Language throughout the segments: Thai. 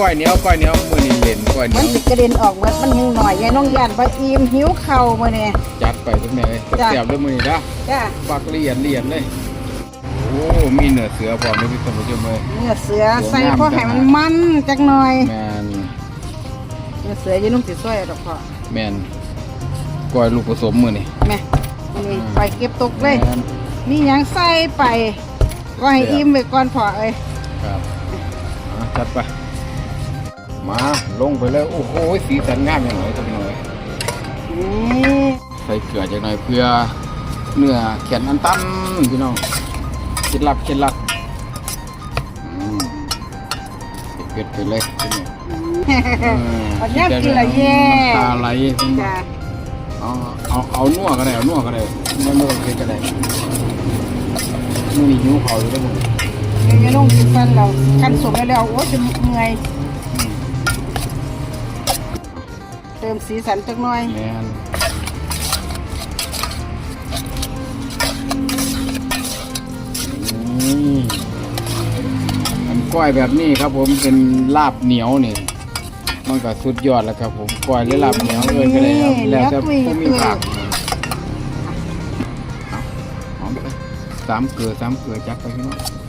กินแตะก้อยเหนียวก้อยเหนียวมื้อนี้เล่นก้อยเหนีมัยนวสิกระเด็นออกหมดมันยังหน่อยยายน้องยานบ่อิ่มหิวเข่าวมื้อนี้จัดไปทุกแม่เลยแซ่บๆเลยมื้อนี้นะจ้าปักเลียนเลียนเลยโอ้มีเนื้อเสือพร้อมเลยพี่ท่านผู้ชมเลยเนื้อเสือเสือใส่งามพอให้มันมันจักหน่อยแมนเนื้อเสือยายน้องสิซอยเอาดอกพอแมนก้อยลูกผสมมือนี่แม่นี่ไปเก็บตกเลย แม่นมีหยังใส่ไปก็ให้อิ่มไว้ก่อนพอเอ้ยครับอะจัดไป มาลงไปเลยโอ้โหสีสันงามอย่างไรตัวพี่น้อยนี่ใส่เกลือจังหน่อยเพื่อเนื้อแขนอันตั้มพี่น้องเคล็ดลับเคล็ดลับอืมเผ็ดๆไปเลยพี่น้องอืมปัญญากินละแย่น้ำตาไหลพี่น้องจ้าเอาเอาเอานัวก็ได้เอานัวก็ได้ไม่ไม่ต้องเผ็ดก็ได้มือนี่หิวเขาอยู่แล้วมึงยายน้องสิฟันเรากันสมไปแล้วโอ้ยจะเมื่อย มสีสันจักหน่อยแมนอืมอันก้อยแบบนี้ครับผมเป็นลาบเหนียวนี่มันก็สุดยอดแล้วครับผมก้อยหรือลาบเหนียวเอ้ยก็ได้ครับแล้วแต่ผู้มีผักเอาหอมไปสามเกลือสามเกลือจัดไปพี่น้อง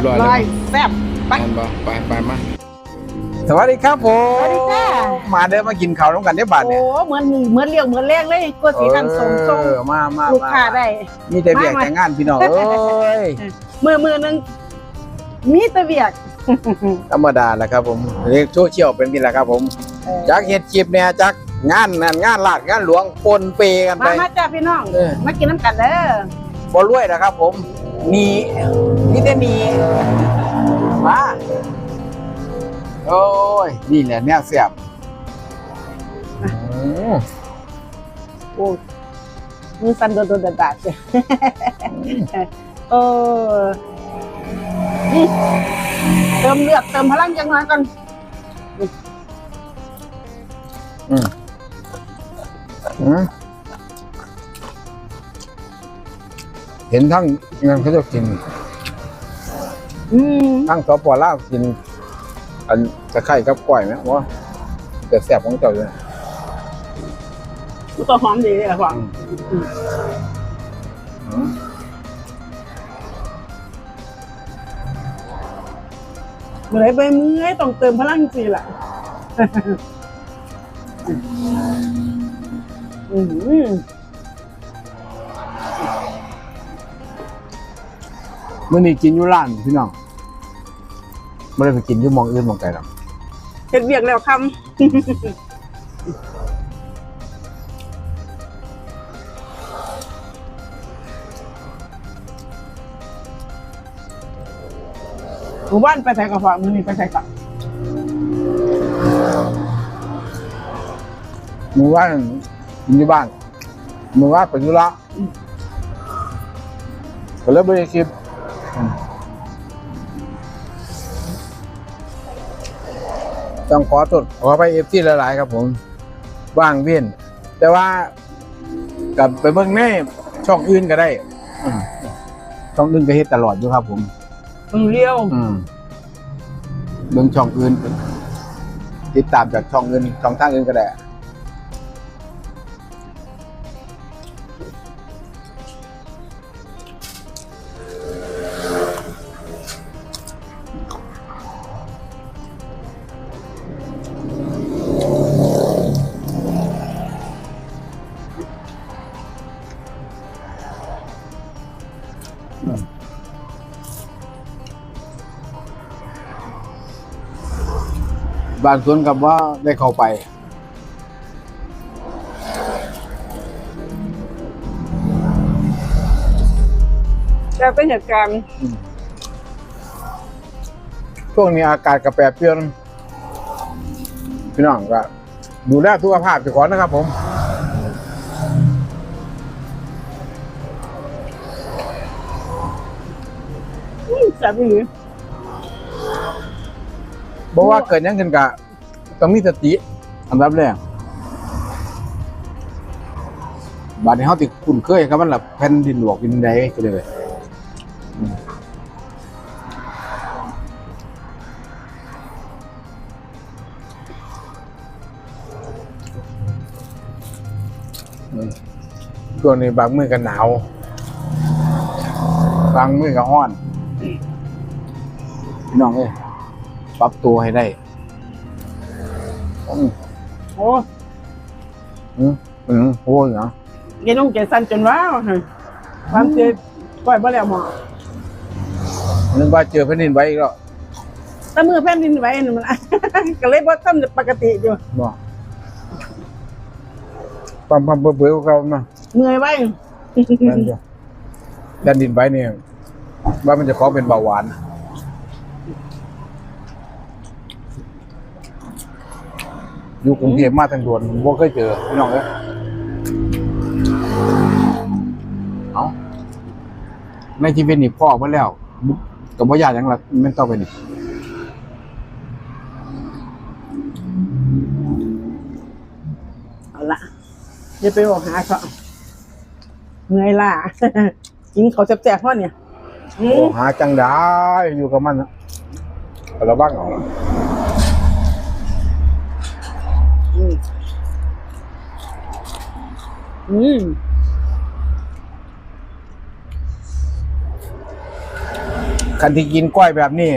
ยบร้อยแล้วแซ่บไปไปบ่ไปไปมาสวัสดีครับผมสวัสดีค่ะมาเดินมากินข้าวน้ำกันได้บาทโอ้เนี่ยเหมือนเหมือนเลี้ยวเหมือนแรงเลยกลัวสีทันสมทรงเออมามาลูกค้าได้มีแต่เบียกมามาแต่งานพี่น้องเอ้ยมือมือหนึงมีแตะเวียกธรรมดาแหละครับผมเรียกโซเชียลเป็นที่แหละครับผมเออจากเฮ็ดคลิปเนี่ยจากงานนั่นงานลาดงานหลวงปนเปกันไปมามาจ้าพี่น้องเออมากินน้ำกันเด้อบ่รวยนะครับผม มีมีแต่มีมาโอ้ย นี่แหละแนวเสียบอืมโอ้มือสั่นโดนโดนดาดๆจ้ะเออนี่เติมเลือดเติมพลังจังหน่อยก่อนอืมอืม เห็นทั้งงานเขาจะกินอืมทั้งสปอล่าวกิน อันตะไคร้กับก้อยไหมว่าแต่แสบของเจ้าเลยตัวหอมดีเลยอะพ่อเมื่อไรไปมือให้ต้องเติมพลังสิล่ะอืม มื่อนี้กินอยู่ร้านพี่น้องไม่ได้ไปกินอยู่หมองอื่นหมองไกลหรอกเห็ดเบียกแล้วคำหมู่บ้านไปใส่กระเพาะมือนี่ไปใส่กับมือว่านกินที่บ้านมือว่านไปธุระก็เลยไม่ได้คลิปอืม ต้องขอโทษขอไปเอฟที่หลายๆครับผมว่างเวียน แต่ว่ากลับไปเบิ่งในช่องอื่นก็ได้อืมช่องอื่นก็เฮ็ดตลอดอยู่ครับ ผมมึงเลี้ยวอืมเบิ่งช่องอื่น ติดตามจากช่องอื่นช่องทางอื่นก็ได้ บางส่วนกับว่าได้เข้าไปจะเป็นเหตุการณ์ ช่วงนี้อากาศกระแปรเปลี่ยนพี่น้องก็ดูแลสุขภาพเจ้าของนะครับ ผมแซ่บอีหลีบอกว่าเกิดหยังขึ้นกะต้องมีสติอันดับแรกบาดนี้เขาติคุ้นเคยครับมันละแผ่นดินหลวกดินใดก็เลย ช่วงนี้บางมือกันหนาว บางมือก็ห้อน พี่น้องเอ้ยปรับตัวให้ได้อืมโอ้อืมอืมโอ้ยเนาะยายน้องใจสั่นจนว้าวฮะความเจ็บปล่อยบ่แล้วหมอนึกว่าเจอแผ่นดินไหวอีกแล้วแต่มือแผ่นดินไหวนี่มันก็เลยบ่ทำปกติอยู่บอก ปั๊มปั๊มเปื่อยๆเขามาเมื่อยไว้นั่นจ้ะแผ่นดินไหวเนี่ยว่ามันจะขอเป็นเบาหวานอยู่กรุงเทพมาทางด่วนบ่เคยเจอพี่น้องเอ้ยเอาในชีวิตนี่พ่อเพิ่นแล้วก็บ่ยากหยังล่ะแม่นต้องไปนี่ เอาละ อย่าไปบอกหาเขาเมื่อยล่ะ กินเขาวแซ่บๆพ่อเนี่ยอืโอ้มหาจังได้อยู่กับมันนะระวังเอาอืมอืมคันที่กินกล้อยแบบนี้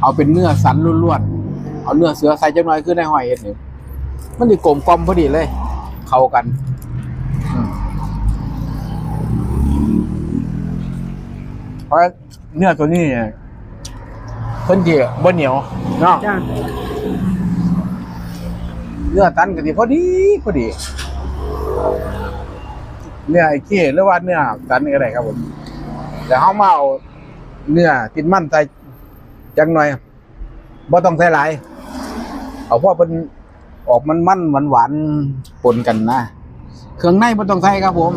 เอาเป็นเนื้อสันล้วนๆเอาเนื้อเสือใส่จังน้อยขึ้นในหอยเห็ดนี่มันดีกลมกลอมพอดีเลย เข้ากันอืมเพราะเนื้อตัวนี้เนี่ยเพิ่นจีบ่เหนียวเนาะจ้าเนื้อตันก็ดีพอดีพอดี เนื้อไอ้เกี้หรือว่าเนื้อตันก็ได้ครับผมแต่เฮามาเอาเนื้อติดมันใส่จังหน่อยบ่ต้องใส่หลายเอาพอเป็น ออกมันมันหวานหวานๆปนกันนะเครื่องในบ่ต้องใส่ครับ ผม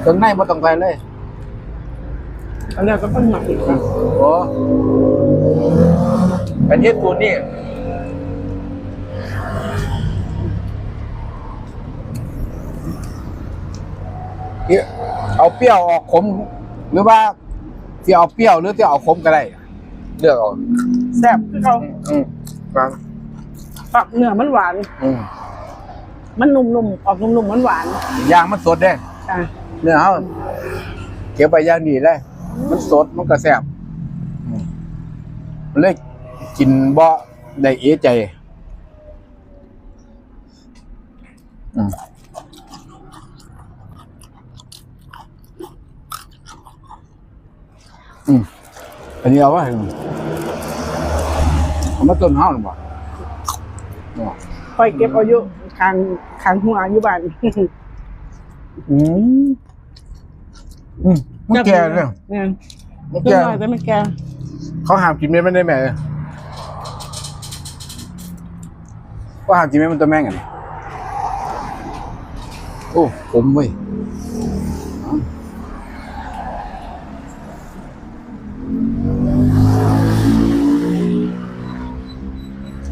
เครื่องในบ่ต้องใส่เลยเอาแล้วก็ต้องหมักอีกครับโอ้เป็นเฮ็ดตัวนี้เอ๊ะเอาเปรี้ยวออกขม หรือว่าจะเอาเปรี้ยวหรือจะเอาขมก็ได้เลือกเอาแซ่บคือเขาอืมครับ ฝักเนื้อมันหวาน อืมมันนุ่มๆออกนุ่มๆมันหวานยางมันสดเด้จ้าเนื้อเขาเก็บไปอย่างดีเลยมันสดมันก็แซ่บอืมมันเลยกินบ่ได้เอะใจอืมอืมอันนี้เอาไว้เอามาต้นห้าวหรือเปล่าอ๋อ ค่อยเก็บเอาอยู่คางคางหัวอยู่บ้าน อืมอืมมันแก่เลยเนี่ยมันเล็กแก่น้อยแต่ไม่แก่เขาห้ามกินเม็ดมันได้ไหมก็ห้ามกินเม็ดมันตัวแม่งกัน โอ้ผมเว้ย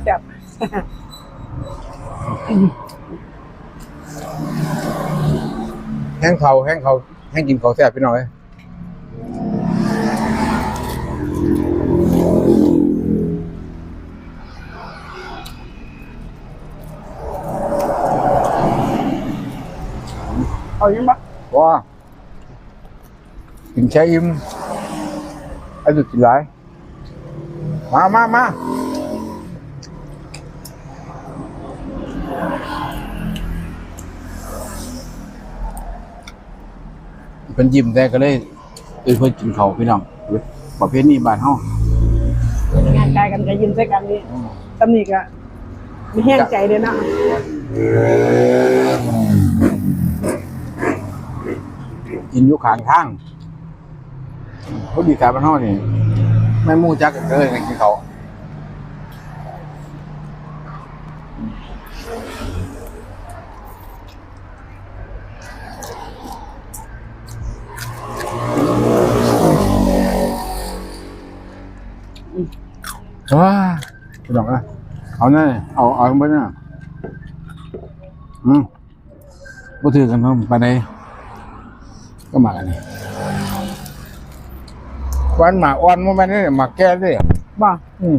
แซ่บ แห้งเขาแห้งเขาแห้งกินเขาแซ่บพี่น้อยเอายังบ่ว้ากินแช่อิ่มไอ้ดุกินหลายมามามา เป็นยิ้มแต่ก็เลยเออเพิ่นกินเขาวพี่น้องประเภทนี้บ้านเฮา งานกายกันก็ยิ้มใส่กันนี่ตำหนิก็มีแห้งใจเลยนะกินอยู่ข้างทางพอดีสายบ้านเฮานี่แม่หมู่จักก็เลยกินเขาว ว้าพี่น้องอะเอาแน่เอาเอาไปน่ะอืมบ่ถือกันเนาะไปไหนก็มากันนี่หวานหมากอ่อนบ่แม่นเด้หมากแก่เด้บ่อืม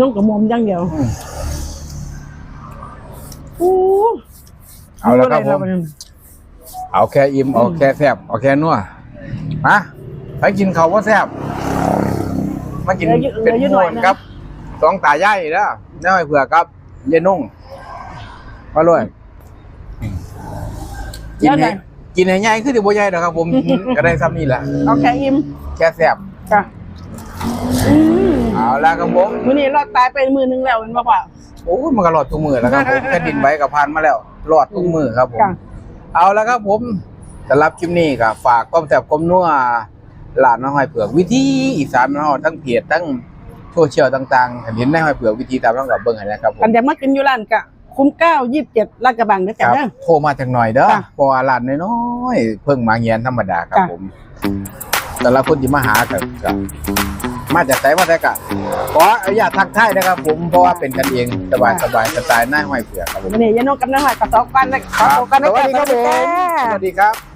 น้องกับมอมอย่างเดียวอืมโอ้เอาละครับผมดูได้เอาแค่อิ่มเอาแค่แซ่บเอาแค่นัวมา ไปกินข้าวว่าแซ่บมากินเป็นหมูนครับสองตายายเด้อน้อยเผื่อครับ เย็นนุ่งมาเลยกินให้กินให้ใหญ่คือสิบ่ใหญ่ดอกครับ ผมก็ได้ซ้ำนี่แหละเอาแค่อิ่มแค่แซ่บจ้ะอืมเอาละครับผมมื้อนี้รอดตายไปมือหนึงแล้วแมันบ่ว่าโอ้ยมันก็รอดทุกมือแล้วครับผมแค่ดินไว้กับพันมาแล้วรอดทุกมือครับผมจ้ะเอาละครับผมสำหรับคลิปนี้ก็ฝากก้อมแสบก้มนัว หลานน้องหอยเผือกวิธีอีสานน้องทั้งเพจทั้งโซเชียลต่างๆเห็นในหอยเผือกวิธีตามน้องกับเบิ้งให้นะครับผมกันจะมากินอยู่ร้านกะคุ้มเก้ายี่สิบเจ็ดลาดกระบังเด้อคจ้ะรับเด้อโทรมาจากหน่อยเด้อจ้ะเพราะว่าร้านน้อยๆเพิ่งมาเงียนธรรมดาครับจ้ะผมแต่ละคนที่มาหากับกับมาจากไหนมาแต่กะขออนุญาตทักทายนะครับ ผมเพราะว่าเป็นกันเองสบายสบายๆสไตล์หน้าหอยเผือกครับผมวันนี้ยายนกกับน้าหอยกับสองกันนะขอตัวกันสนะวัสดีครับผมจ้าสวัสดีครับ